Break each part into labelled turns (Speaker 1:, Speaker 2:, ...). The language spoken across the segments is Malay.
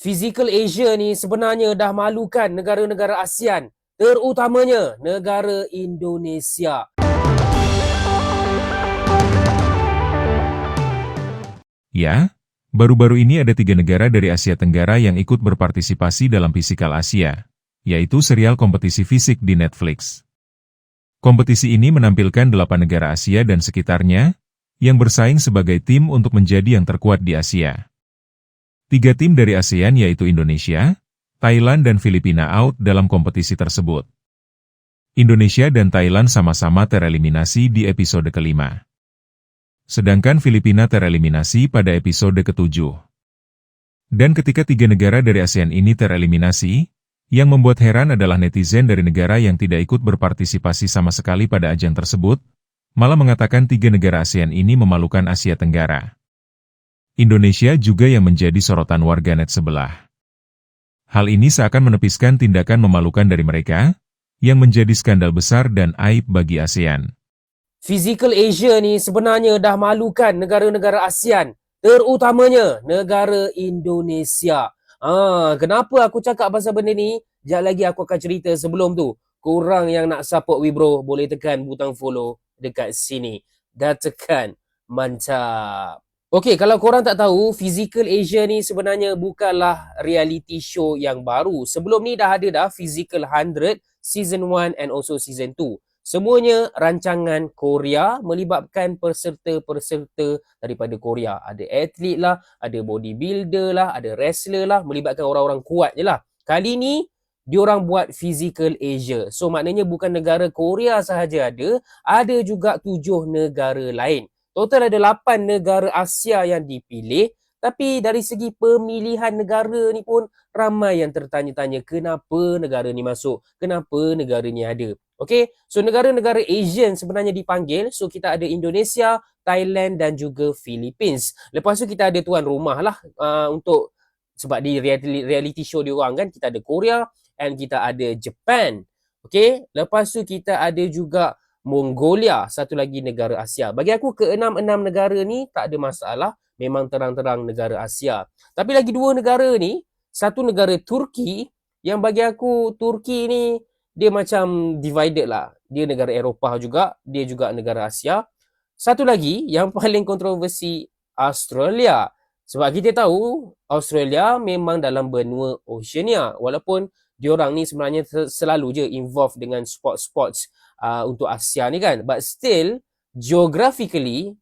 Speaker 1: Physical Asia ni sebenarnya dah malukan negara-negara ASEAN, terutamanya negara Indonesia.
Speaker 2: Ya, baru-baru ini ada tiga negara dari Asia Tenggara yang ikut berpartisipasi dalam Fisikal Asia, yaitu serial kompetisi fisik di Netflix. Kompetisi ini menampilkan delapan negara Asia dan sekitarnya, yang bersaing sebagai tim untuk menjadi yang terkuat di Asia. Tiga tim dari ASEAN yaitu Indonesia, Thailand dan Filipina out dalam kompetisi tersebut. Indonesia dan Thailand sama-sama tereliminasi di episode kelima. Sedangkan Filipina tereliminasi pada episode ketujuh. Dan ketika tiga negara dari ASEAN ini tereliminasi, yang membuat heran adalah netizen dari negara yang tidak ikut berpartisipasi sama sekali pada ajang tersebut, malah mengatakan tiga negara ASEAN ini memalukan Asia Tenggara. Indonesia juga yang menjadi sorotan warganet sebelah. Hal ini seakan menepiskan tindakan memalukan dari mereka, yang menjadi skandal besar dan aib bagi ASEAN.
Speaker 1: Physical Asia ni sebenarnya dah malukan negara-negara ASEAN, terutamanya negara Indonesia. Ah, kenapa aku cakap pasal benda ni? Sekejap lagi aku akan cerita sebelum tu. Kurang yang nak support Wibro, boleh tekan butang follow dekat sini. Dah tekan. Mantap. Okey, kalau korang tak tahu, Physical Asia ni sebenarnya bukanlah reality show yang baru. Sebelum ni dah ada dah Physical 100, Season 1 and also Season 2. Semuanya rancangan Korea melibatkan peserta-peserta daripada Korea. Ada atlet lah, ada bodybuilder lah, ada wrestler lah, melibatkan orang-orang kuat je lah. Kali ni, diorang buat Physical Asia. So maknanya bukan negara Korea sahaja ada, ada juga tujuh negara lain. Total ada 8 negara Asia yang dipilih tapi dari segi pemilihan negara ni pun ramai yang tertanya-tanya kenapa negara ni masuk, kenapa negara ni ada. Okay, so negara-negara Asian sebenarnya dipanggil. So kita ada Indonesia, Thailand dan juga Philippines. Lepas tu kita ada tuan rumah lah uh, untuk sebab di reality, show dia orang kan kita ada Korea and kita ada Japan. Okay, lepas tu kita ada juga Mongolia, satu lagi negara Asia. Bagi aku keenam-enam negara ni tak ada masalah, memang terang-terang negara Asia. Tapi lagi dua negara ni, satu negara Turki yang bagi aku Turki ni dia macam divided lah. Dia negara Eropah juga, dia juga negara Asia. Satu lagi yang paling kontroversi Australia. Sebab kita tahu Australia memang dalam benua Oceania walaupun diorang ni sebenarnya selalu je involved dengan sport-sports uh, untuk Asia ni kan. But still, geographically,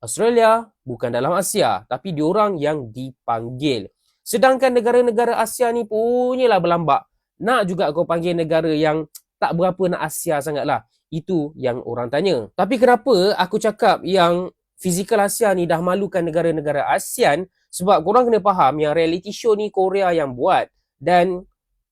Speaker 1: Australia bukan dalam Asia. Tapi diorang yang dipanggil. Sedangkan negara-negara Asia ni punyalah berlambak. Nak juga kau panggil negara yang tak berapa nak Asia sangat lah. Itu yang orang tanya. Tapi kenapa aku cakap yang fizikal Asia ni dah malukan negara-negara ASEAN sebab korang kena faham yang reality show ni Korea yang buat dan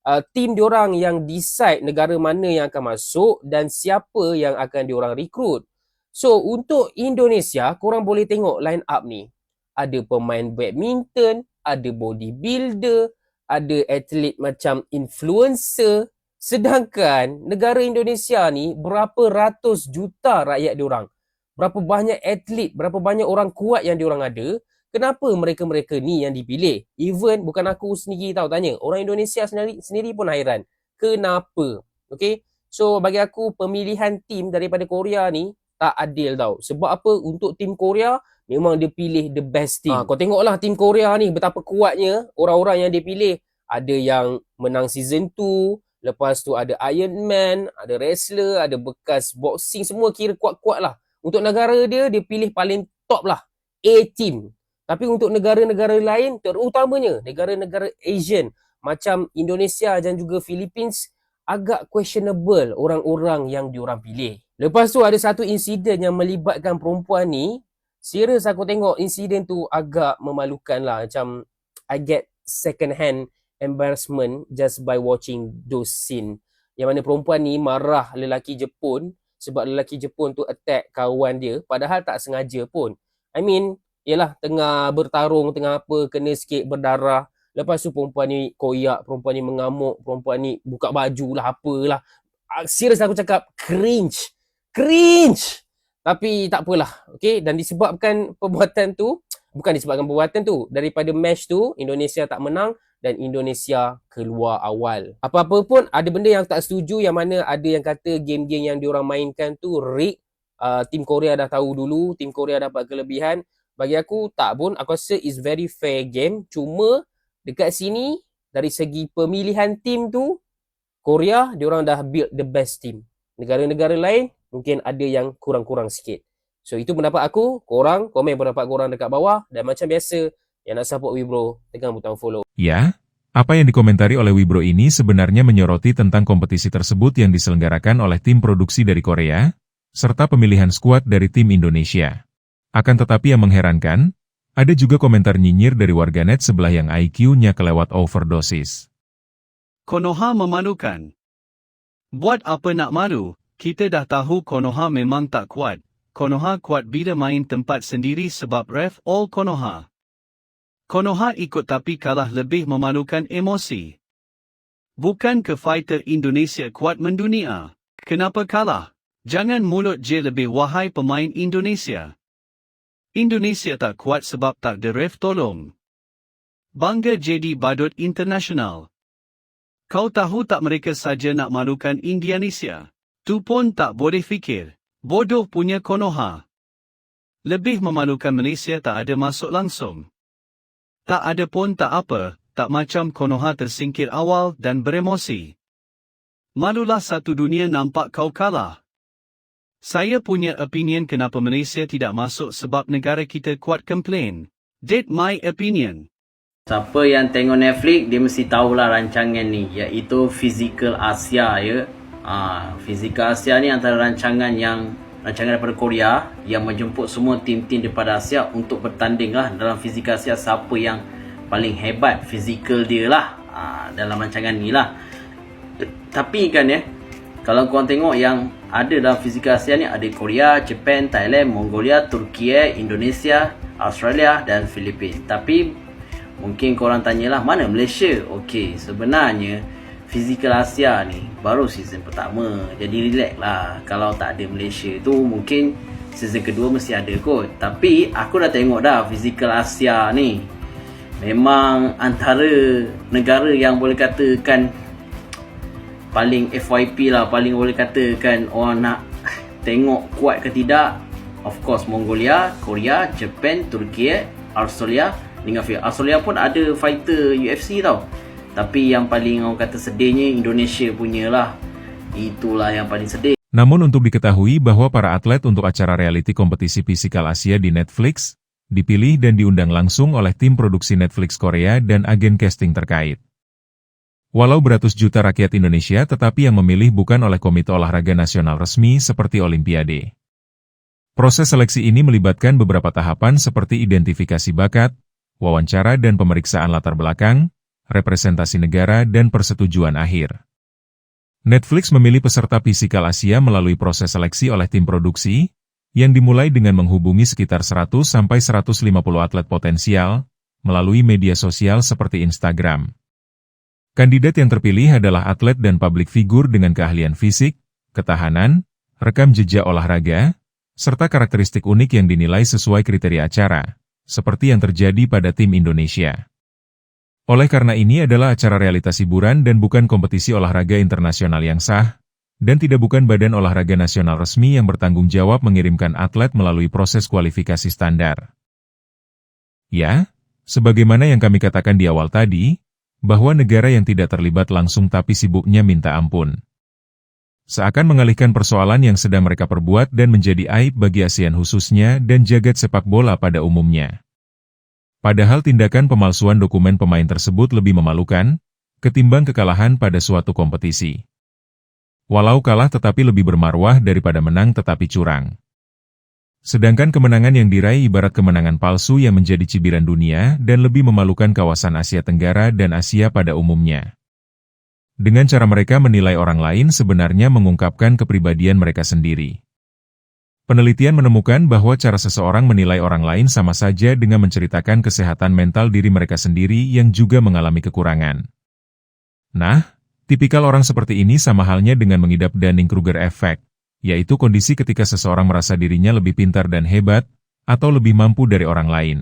Speaker 1: uh, team diorang yang decide negara mana yang akan masuk dan siapa yang akan diorang rekrut. So untuk Indonesia, korang boleh tengok line up ni. Ada pemain badminton, ada bodybuilder, ada atlet macam influencer. Sedangkan negara Indonesia ni berapa ratus juta rakyat diorang. Berapa banyak atlet, berapa banyak orang kuat yang diorang ada kenapa mereka-mereka ni yang dipilih? Even bukan aku sendiri tahu tanya. Orang Indonesia sendiri sendiri pun hairan. Kenapa? Okay. So bagi aku pemilihan tim daripada Korea ni tak adil tau. Sebab apa? Untuk tim Korea memang dia pilih the best team. Ha, kau tengoklah tim Korea ni betapa kuatnya orang-orang yang dia pilih. Ada yang menang season 2. Lepas tu ada Iron Man, ada wrestler, ada bekas boxing. Semua kira kuat-kuat lah. Untuk negara dia, dia pilih paling top lah. A team. Tapi untuk negara-negara lain, terutamanya negara-negara Asian macam Indonesia dan juga Philippines, agak questionable orang-orang yang diorang pilih. Lepas tu ada satu insiden yang melibatkan perempuan ni, serius aku tengok insiden tu agak memalukan lah. Macam I get second hand embarrassment just by watching those scene. Yang mana perempuan ni marah lelaki Jepun sebab lelaki Jepun tu attack kawan dia padahal tak sengaja pun. I mean, Yelah tengah bertarung tengah apa kena sikit berdarah lepas tu perempuan ni koyak perempuan ni mengamuk perempuan ni buka baju lah apalah ah, serius aku cakap cringe cringe tapi tak apalah okay dan disebabkan perbuatan tu bukan disebabkan perbuatan tu daripada match tu Indonesia tak menang dan Indonesia keluar awal. Apa-apa pun ada benda yang tak setuju yang mana ada yang kata game-game yang diorang mainkan tu rig. Uh, tim Korea dah tahu dulu, tim Korea dapat kelebihan. Bagi aku tak pun, aku rasa is very fair game. Cuma dekat sini dari segi pemilihan tim tu Korea diorang dah build the best team. Negara-negara lain mungkin ada yang kurang-kurang sikit. So itu pendapat aku, korang komen pendapat korang dekat bawah dan macam biasa yang nak support Wibro, tekan butang follow.
Speaker 2: Ya, apa yang dikomentari oleh Wibro ini sebenarnya menyoroti tentang kompetisi tersebut yang diselenggarakan oleh tim produksi dari Korea, serta pemilihan skuad dari tim Indonesia. Akan tetapi yang mengherankan, ada juga komentar nyinyir dari warganet sebelah yang IQ-nya kelewat overdosis.
Speaker 3: Konoha memalukan. Buat apa nak malu, kita dah tahu Konoha memang tak kuat. Konoha kuat bila main tempat sendiri sebab ref all Konoha. Konoha ikut tapi kalah lebih memalukan emosi. Bukan ke fighter Indonesia kuat mendunia. Kenapa kalah? Jangan mulut je lebih wahai pemain Indonesia. Indonesia tak kuat sebab tak ada ref tolong. Bangga jadi badut internasional. Kau tahu tak mereka saja nak malukan Indonesia. Tu pun tak boleh fikir. Bodoh punya Konoha. Lebih memalukan Malaysia tak ada masuk langsung. Tak ada pun tak apa, tak macam Konoha tersingkir awal dan beremosi. Malulah satu dunia nampak kau kalah. Saya punya opinion kenapa Malaysia tidak masuk sebab negara kita kuat komplain. Did my opinion.
Speaker 4: Siapa yang tengok Netflix, dia mesti tahulah rancangan ni, iaitu Physical Asia ya. Ha, Physical Asia ni antara rancangan yang rancangan daripada Korea yang menjemput semua tim-tim daripada Asia untuk bertanding lah dalam Physical Asia siapa yang paling hebat fizikal dia lah ha, dalam rancangan ni lah. Tapi kan ya, kalau korang tengok yang ada dalam Physical Asia ni ada Korea, Japan, Thailand, Mongolia, Turki, Indonesia, Australia dan Filipina. Tapi mungkin korang tanyalah mana Malaysia? Okey, sebenarnya Physical Asia ni baru season pertama. Jadi relax lah. Kalau tak ada Malaysia tu mungkin season kedua mesti ada kot. Tapi aku dah tengok dah Physical Asia ni. Memang antara negara yang boleh katakan paling FYP lah. Paling boleh katakan orang nak tengok kuat ke tidak. Of course Mongolia, Korea, Japan, Turki, Australia dengan Australia pun ada fighter UFC tau. Tapi yang paling orang kata sedihnya Indonesia punya lah. Itulah yang paling sedih.
Speaker 2: Namun untuk diketahui bahwa para atlet untuk acara reality kompetisi fisikal Asia di Netflix, dipilih dan diundang langsung oleh tim produksi Netflix Korea dan agen casting terkait. Walau beratus juta rakyat Indonesia tetapi yang memilih bukan oleh Komite Olahraga Nasional resmi seperti Olimpiade. Proses seleksi ini melibatkan beberapa tahapan seperti identifikasi bakat, wawancara dan pemeriksaan latar belakang, representasi negara, dan persetujuan akhir. Netflix memilih peserta Fisikal Asia melalui proses seleksi oleh tim produksi, yang dimulai dengan menghubungi sekitar 100-150 atlet potensial, melalui media sosial seperti Instagram. Kandidat yang terpilih adalah atlet dan publik figur dengan keahlian fisik, ketahanan, rekam jejak olahraga, serta karakteristik unik yang dinilai sesuai kriteria acara, seperti yang terjadi pada tim Indonesia. Oleh karena ini adalah acara realitas hiburan dan bukan kompetisi olahraga internasional yang sah, dan tidak bukan badan olahraga nasional resmi yang bertanggung jawab mengirimkan atlet melalui proses kualifikasi standar. Ya, sebagaimana yang kami katakan di awal tadi, bahwa negara yang tidak terlibat langsung tapi sibuknya minta ampun. Seakan mengalihkan persoalan yang sedang mereka perbuat dan menjadi aib bagi ASEAN khususnya dan jagat sepak bola pada umumnya. Padahal tindakan pemalsuan dokumen pemain tersebut lebih memalukan, ketimbang kekalahan pada suatu kompetisi. Walau kalah tetapi lebih bermarwah daripada menang tetapi curang. Sedangkan kemenangan yang diraih ibarat kemenangan palsu yang menjadi cibiran dunia dan lebih memalukan kawasan Asia Tenggara dan Asia pada umumnya. Dengan cara mereka menilai orang lain sebenarnya mengungkapkan kepribadian mereka sendiri. Penelitian menemukan bahwa cara seseorang menilai orang lain sama saja dengan menceritakan kesehatan mental diri mereka sendiri yang juga mengalami kekurangan. Nah, tipikal orang seperti ini sama halnya dengan mengidap Dunning-Kruger effect, yaitu kondisi ketika seseorang merasa dirinya lebih pintar dan hebat, atau lebih mampu dari orang lain.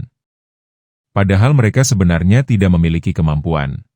Speaker 2: Padahal mereka sebenarnya tidak memiliki kemampuan.